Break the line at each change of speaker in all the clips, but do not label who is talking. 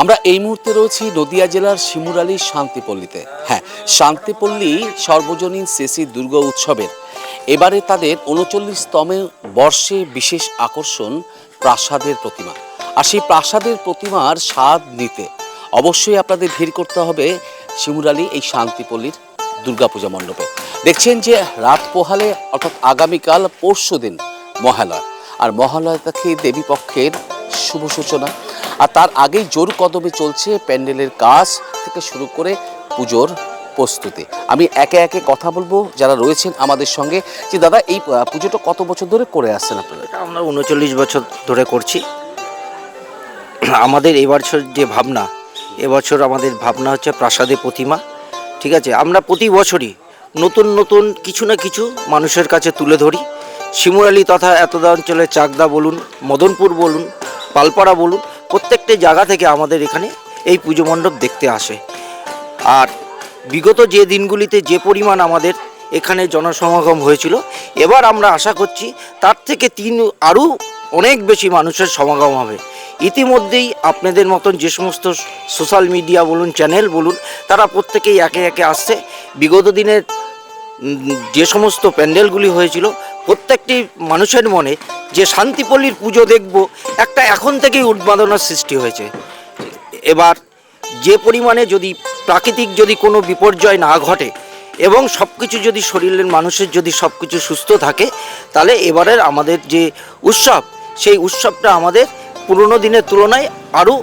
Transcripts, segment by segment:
আমরা এই মুহূর্তে রয়েছি নদিয়া জেলার শিমুরালী শান্তিপল্লীতে। হ্যাঁ শান্তিপল্লী সর্বজনীন শেষী দুর্গা উৎসবের। এবারে তাদের উনচল্লিশতম বর্ষে বিশেষ আকর্ষণ প্রাসাদের প্রতিমা। আর সেই প্রাসাদের প্রতিমার স্বাদ নিতে অবশ্যই আপনাদের ভিড় করতে হবে শিমুরালী এই শান্তিপল্লীর দুর্গাপূজা মণ্ডপে। দেখছেন যে রাত পোহালে, অর্থাৎ আগামীকাল পরশু দিন মহালয়। আর মহালয় থেকে দেবী পক্ষের শুভ সূচনা। আর তার আগেই জোর কদমে চলছে প্যান্ডেলের কাজ থেকে শুরু করে পুজোর প্রস্তুতি। আমি একে একে কথা বলব, যারা রয়েছেন আমাদের সঙ্গে। যে দাদা, এই পুজোটা কত বছর ধরে করে আসছেন আপনারা?
আমরা উনচল্লিশ বছর ধরে করছি। আমাদের এবছর যে ভাবনা, এবছর আমাদের ভাবনা হচ্ছে প্রাসাদে প্রতিমা, ঠিক আছে? আমরা প্রতি বছরই নতুন নতুন কিছু না কিছু মানুষের কাছে তুলে ধরি। শিমুরালি তথা এতদা অঞ্চলে চাকদা বলুন, মদনপুর বলুন, পালপাড়া বলুন প্রত্যেকটি জায়গা থেকে আমাদের এখানে এই পুজো মণ্ডপ দেখতে আসে। আর বিগত যে দিনগুলিতে যে পরিমাণ আমাদের এখানে জনসমাগম হয়েছিল, এবার আমরা আশা করছি তার থেকে তিন, আরও অনেক বেশি মানুষের সমাগম হবে। ইতিমধ্যেই আপনাদের মতন যে সমস্ত সোশ্যাল মিডিয়া বলুন, চ্যানেল বলুন, তারা প্রত্যেকেই একে একে আসছে। বিগত দিনের যে সমস্ত প্যান্ডেলগুলি হয়েছিল প্রত্যেকটি মানুষের মনে যে শান্তিপল্লীর পুজো দেখব একটা এখন থেকেই উন্মাদনার সৃষ্টি হয়েছে। এবার যে পরিমাণে যদি প্রাকৃতিক যদি কোনো বিপর্যয় না ঘটে এবং সব কিছু যদি শরীরের মানুষের যদি সব কিছু সুস্থ থাকে তাহলে এবারের আমাদের যে উৎসব সেই উৎসবটা আমাদের পুরনো দিনের তুলনায় আরও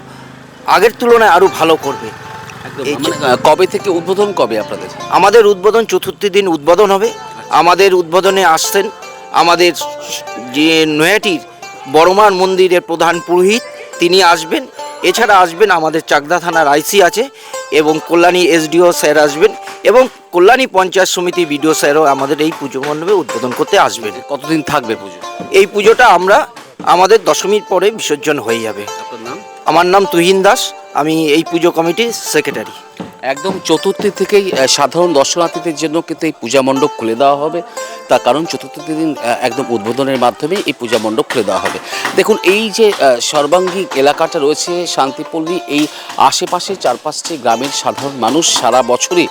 আগের তুলনায় আরও ভালো করবে।
মানে, কবে থেকে উদ্বোধন কবে আপনাদের?
আমাদের উদ্বোধন চতুর্থী দিন উদ্বোধন হবে। আমাদের উদ্বোধনে আসছেন আমাদের যে নয়াটির বড়মান মন্দিরের প্রধান পুরোহিত তিনি আসবেন। এছাড়া আসবেন আমাদের চাকদা থানার আইসি আছে এবং কল্যাণী এসডিও স্যার আসবেন এবং কল্যাণী পঞ্চায়েত সমিতি বিডিও স্যারও আমাদের এই পুজো মণ্ডপে উদ্বোধন করতে আসবেন।
কতদিন থাকবে পুজো?
এই পুজোটা আমরা আমাদের দশমীর পরে বিসর্জন হয়ে যাবে। আমার নাম তুহিন দাস আমি এই পুজো কমিটির সেক্রেটারি।
একদম চতুর্থী থেকেই সাধারণ দর্শনার্থীদের জন্য কিন্তু এই পূজা মণ্ডপ খুলে দেওয়া হবে। তার কারণ চতুর্থ দিন একদম উদ্বোধনের মাধ্যমে এই পূজা মণ্ডপ খুলে দেওয়া হবে। দেখুন এই যে আহ, সর্বাঙ্গীন এলাকাটা রয়েছে শান্তিপল্লী এই আশেপাশে চারপাশটি গ্রামের সাধারণ মানুষ সারা বছরই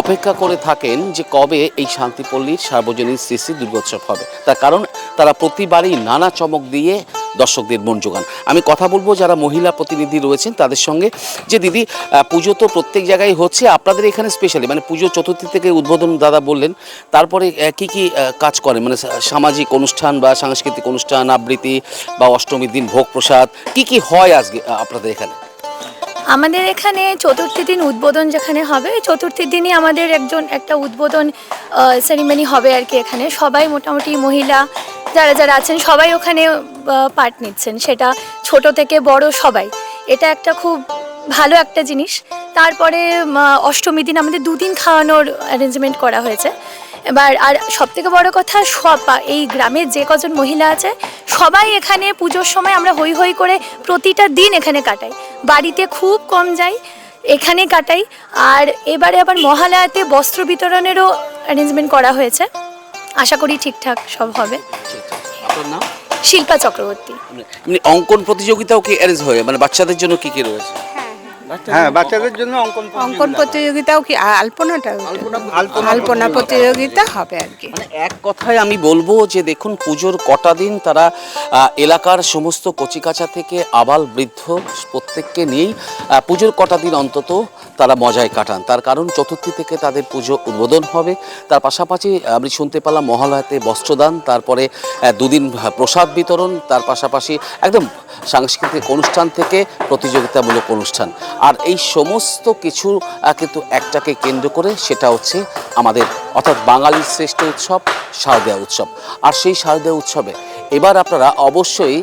অপেক্ষা করে থাকেন যে কবে এই শান্তিপল্লীর সার্বজনীন শ্রী দুর্গোৎসব হবে। তার কারণ তারা প্রতিবারই নানা চমক দিয়ে দর্শকদের মন যোগান আমি কথা বলব যারা মহিলা প্রতিনিধি রয়েছেন তাদের সঙ্গে। যে দিদি পুজো তো প্রত্যেক জায়গায় হচ্ছে আপনাদের এখানে স্পেশালি মানে পুজো চতুর্থী থেকে উদ্বোধন দাদা বললেন তারপরে কি কি কাজ করে মানে সামাজিক অনুষ্ঠান বা সাংস্কৃতিক অনুষ্ঠান, আবৃত্তি বা অষ্টমীর দিন ভোগ প্রসাদ, কি কি হয় আজকে আপনাদের এখানে?
আমাদের এখানে চতুর্থী দিন উদ্বোধন যেখানে হবে, চতুর্থী দিনই আমাদের একজন, একটা উদ্বোধন সেরিমনি হবে আর কি এখানে। সবাই মোটামুটি মহিলা যারা যারা আছেন, সবাই ওখানে পার্ট নিচ্ছেন। সেটা ছোট থেকে বড় সবাই। এটা একটা খুব ভালো একটা জিনিস। তারপরে অষ্টমী দিন আমাদের দুদিন খাওয়ানোর অ্যারেঞ্জমেন্ট করা হয়েছে। এবার আর সব থেকে বড় কথা সব এই গ্রামের যে কজন মহিলা আছে সবাই এখানে পুজোর সময় আমরা হই হই করে প্রতিটা দিন এখানে কাটাই। বাড়িতে খুব কম যাই এখানে কাটাই। আর এবারে আবার মহালয়াতে বস্ত্র বিতরণেরও অ্যারেঞ্জমেন্ট করা হয়েছে। আশা করি ঠিকঠাক সব হবে। শিল্পা চক্রবর্তী।
অঙ্কন প্রতিযোগিতাও কি অ্যারেঞ্জ হয়? মানে বাচ্চাদের জন্য কি কি রয়েছে?
হ্যাঁ বাচ্চাদের জন্য অঙ্কন
অঙ্কন প্রতিযোগিতাও কি আলপনাটা
আলপনা
প্রতিযোগিতা। হবে আর কি।
মানে এক কথায় আমি বলব যে দেখুন পুজোর কটা দিন তারা এলাকার সমস্ত কচিকাচা থেকে আবাল বৃদ্ধ প্রত্যেককে নিয়েই পুজোর কটা দিন অন্তত তারা মজায় কাটান। তার কারণ চতুর্থী থেকে তাদের পুজো উদ্বোধন হবে। তার পাশাপাশি আমি শুনতে পেলাম মহালয়াতে বস্ত্রদান তারপরে দুদিন প্রসাদ বিতরণ তার পাশাপাশি একদম সাংস্কৃতিক অনুষ্ঠান থেকে প্রতিযোগিতামূলক অনুষ্ঠান। আর এই সমস্ত কিছু কিন্তু একটাকে কেন্দ্র করে সেটা হচ্ছে আমাদের, অর্থাৎ বাঙালির শ্রেষ্ঠ উৎসব, শারদীয়া উৎসব। আর সেই শারদীয়া উৎসবে এবার আপনারা অবশ্যই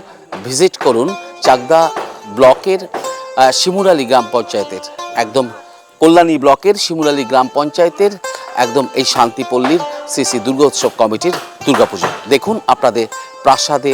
ভিজিট করুন চাকদা ব্লকের শিমুরালি গ্রাম পঞ্চায়েতের, একদম কল্যাণী ব্লকের শিমুরালি গ্রাম পঞ্চায়েতের, একদম এই শান্তিপল্লীর শ্রী শ্রী দুর্গোৎসব কমিটির দুর্গাপুজো। দেখুন আপনাদের প্রাসাদে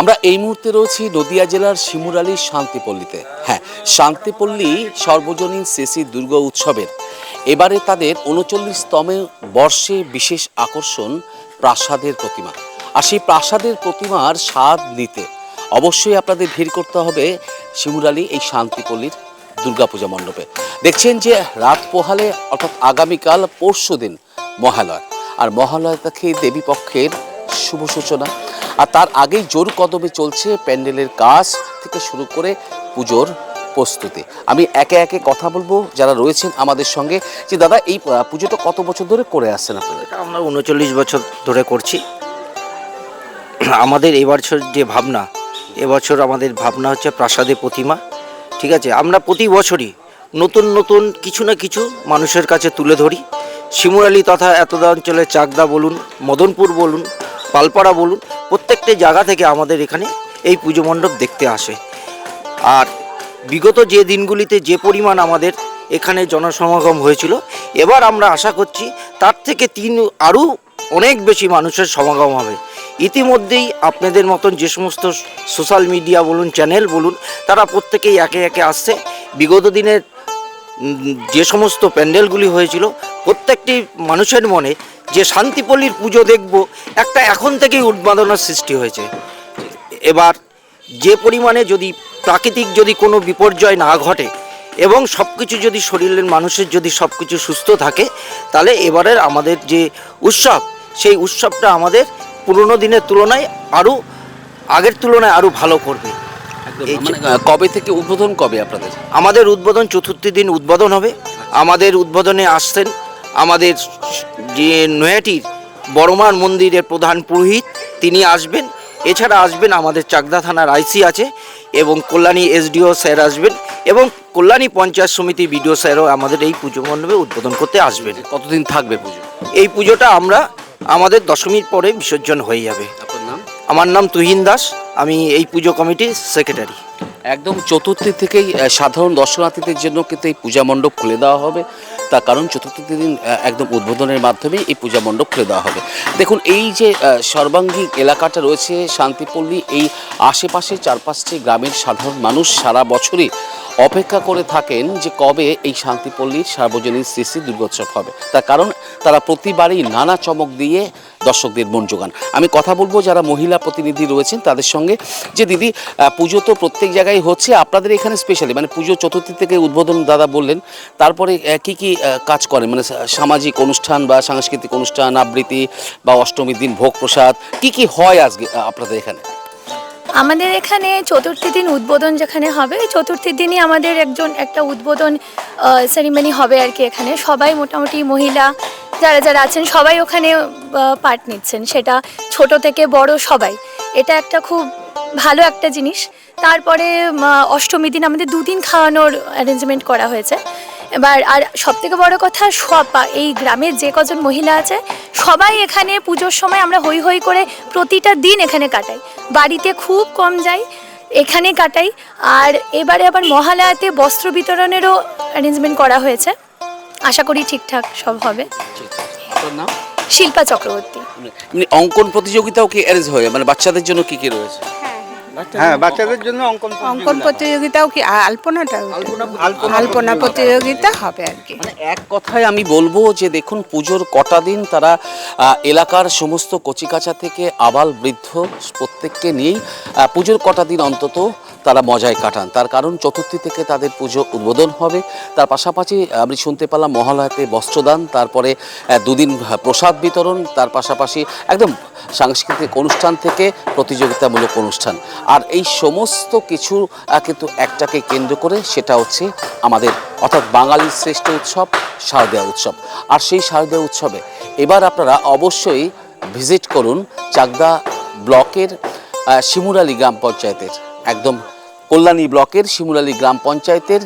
আমরা এই মুহূর্তে রয়েছি নদিয়া জেলার শিমুরালী শান্তিপল্লীতে। হ্যাঁ শান্তিপল্লী সর্বজনীন শেষি দুর্গ উৎসবের। এবারে তাদের উনচল্লিশতম বর্ষে বিশেষ আকর্ষণ প্রাসাদের প্রতিমা। আর সেই প্রাসাদের প্রতিমার স্বাদ নিতে অবশ্যই আপনাদের ভিড় করতে হবে শিমুরালী এই শান্তিপল্লীর দুর্গাপূজা মণ্ডপে। দেখছেন যে রাত পোহালে, অর্থাৎ আগামীকাল পরশু দিন মহালয়। আর মহালয় থেকে দেবী পক্ষের শুভ সূচনা। আর তার আগেই জোর কদমে চলছে প্যান্ডেলের কাজ থেকে শুরু করে পুজোর প্রস্তুতি। আমি একে একে কথা বলব, যারা রয়েছেন আমাদের সঙ্গে। যে দাদা, এই পুজোটা কত বছর ধরে করে আসছেন আপনারা?
এটা আমরা উনচল্লিশ বছর ধরে করছি। আমাদের এবছর যে ভাবনা, এবছর আমাদের ভাবনা হচ্ছে প্রাসাদে প্রতিমা, ঠিক আছে? আমরা প্রতি বছরই নতুন নতুন কিছু না কিছু মানুষের কাছে তুলে ধরি। শিমুরালি তথা এতদা অঞ্চলের চাকদা বলুন, মদনপুর বলুন পালপাড়া বলুন, প্রত্যেকটি জায়গা থেকে আমাদের এখানে এই পুজো মণ্ডপ দেখতে আসে। আর বিগত যে দিনগুলিতে যে পরিমাণ আমাদের এখানে জনসমাগম হয়েছিল, এবার আমরা আশা করছি তার থেকে তিন, আরও অনেক বেশি মানুষের সমাগম হবে। ইতিমধ্যেই আপনাদের মতন যে সমস্ত সোশ্যাল মিডিয়া বলুন, চ্যানেল বলুন, তারা প্রত্যেকেই একে একে আসছে। বিগত দিনের যে সমস্ত প্যান্ডেলগুলি হয়েছিল, প্রত্যেকটি মানুষের মনে যে শান্তিপল্লীর পুজো দেখব একটা এখন থেকেই উন্মাদনার সৃষ্টি হয়েছে। এবার যে পরিমাণে যদি প্রাকৃতিক যদি কোনো বিপর্যয় না ঘটে এবং সব কিছু যদি শরীরের মানুষের যদি সব কিছু সুস্থ থাকে তাহলে এবারের আমাদের যে উৎসব সেই উৎসবটা আমাদের পুরনো দিনের তুলনায় আরও আগের তুলনায় আরও ভালো করবে।
মানে কবে থেকে উদ্বোধন কবে আপনাদের?
আমাদের উদ্বোধন চতুর্থী দিন উদ্বোধন হবে। আমাদের উদ্বোধনে আসছেন আমাদের যে নয়াটির বড়মার মন্দিরের প্রধান পুরোহিত তিনি আসবেন। এছাড়া আসবেন আমাদের চাকদা থানার আইসি আছে এবং কল্যাণী এসডিও স্যার আসবেন এবং কল্যাণী পঞ্চায়েত সমিতি বিডিও স্যারও আমাদের এই পুজো মণ্ডপে উদ্বোধন করতে আসবেন।
কতদিন থাকবে পুজো?
এই পুজোটা আমরা আমাদের দশমীর পরে বিসর্জন হয়ে যাবে। আমার নাম তুহিন দাস আমি এই পুজো কমিটির সেক্রেটারি।
একদম চতুর্থী থেকেই সাধারণ দর্শনার্থীদের জন্য কিন্তু এই পূজা মণ্ডপ খুলে দেওয়া হবে। তার কারণ চতুর্থী দিন একদম উদ্বোধনের মাধ্যমে এই পূজা মণ্ডপ খুলে দেওয়া হবে। দেখুন, এই যে সর্বাঙ্গীন এলাকাটা রয়েছে শান্তিপল্লী, এই আশেপাশে চার পাঁচটি গ্রামের সাধারণ মানুষ সারা বছরই অপেক্ষা করে থাকেন যে কবে এই শান্তিপল্লীর সার্বজনীন শ্রী দুর্গোৎসব হবে। তার কারণ, তারা প্রতিবারই নানা চমক দিয়ে দর্শকদের মন যোগান আমি কথা বলব যারা মহিলা প্রতিনিধি রয়েছেন তাদের সঙ্গে যে, দিদি পুজো তো প্রত্যেক জায়গায় হচ্ছে, আপনাদের এখানে স্পেশালি মানে পুজো চতুর্থী থেকে উদ্বোধন দাদা বললেন, তারপরে কি কি কাজ করেন? মানে সামাজিক অনুষ্ঠান বা সাংস্কৃতিক অনুষ্ঠান, আবৃত্তি বা অষ্টমীর দিন ভোগ প্রসাদ, কি কি হয় আজকে আপনাদের এখানে?
আমাদের এখানে চতুর্থী দিন উদ্বোধন যেখানে হবে চতুর্থীর দিনই আমাদের একজন, একটা উদ্বোধন সেরিমনি হবে আর কি এখানে। সবাই মোটামুটি মহিলা যারা যারা আছেন, সবাই ওখানে পার্ট নিচ্ছেন। সেটা ছোট থেকে বড় সবাই। এটা একটা খুব ভালো একটা জিনিস। তারপরে অষ্টমী দিন আমাদের দুদিন খাওয়ানোর অ্যারেঞ্জমেন্ট করা হয়েছে। এবার আর সব থেকে বড় কথা সব এই গ্রামের যে কজন মহিলা আছে সবাই এখানে পুজোর সময় আমরা হই হই করে প্রতিটা দিন এখানে কাটাই। বাড়িতে খুব কম যাই এখানে কাটাই। আর এবারে আবার মহালয়াতে বস্ত্র বিতরণেরও অ্যারেঞ্জমেন্ট করা হয়েছে। আশা করি ঠিকঠাক সব হবে। শিল্পা চক্রবর্তী।
অঙ্কন প্রতিযোগিতাও কি অ্যারেঞ্জ হয় মানে বাচ্চাদের জন্য কি কি রয়েছে?
হ্যাঁ বাচ্চাদের জন্য অঙ্কন
অঙ্কন প্রতিযোগিতাও কি আলপনাটা
আলপনা
আলপনা প্রতিযোগিতা হবে। আর কি।
মানে এক কথায় আমি বলব যে দেখুন পুজোর কটা দিন তারা এলাকার সমস্ত কচিকাচা থেকে আবাল বৃদ্ধ প্রত্যেককে নিয়েই আহ, পুজোর কটা দিন অন্তত তারা মজায় কাটান। তার কারণ চতুর্থী থেকে তাদের পুজো উদ্বোধন হবে। তার পাশাপাশি আমি শুনতে পেলাম মহালয়াতে বস্ত্রদান, তারপরে দুদিন প্রসাদ বিতরণ, তার পাশাপাশি একদম সাংস্কৃতিক অনুষ্ঠান থেকে প্রতিযোগিতামূলক অনুষ্ঠান। আর এই সমস্ত কিছু কিন্তু একটাকে কেন্দ্র করে সেটা হচ্ছে আমাদের, অর্থাৎ বাঙালির শ্রেষ্ঠ উৎসব, শারদীয়া উৎসব। আর সেই শারদীয়া উৎসবে এবার আপনারা অবশ্যই ভিজিট করুন চাকদা ব্লকের শিমুরালী গ্রাম পঞ্চায়েতের। একদম কল্যাণী ব্লকের শিমুরালী গ্রাম পঞ্চায়েতের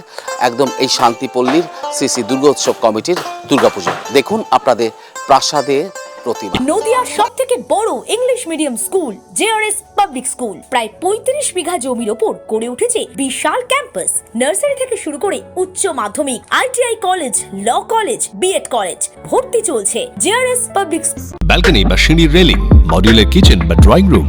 একদম এই শান্তিপল্লীর শ্রী শ্রী দুর্গোৎসব কমিটির দুর্গাপুজো। দেখুন আপনাদের প্রাসাদে প্রতিমা।
নদিয়ার সব থেকে বড় English medium school JRS public school. প্রায় পঁয়ত্রিশ বিঘা জমির ওপর গড়ে উঠেছে বিশাল ক্যাম্পাস। নার্সারি থেকে শুরু করে উচ্চ মাধ্যমিক ITI college law college B Ed college ভর্তি চলছে জেআরএস পাবলিক
ব্যালকনি বা সিঁড়ির রেলিং মডিউলার কিচেন বা ড্রয়িং রুম।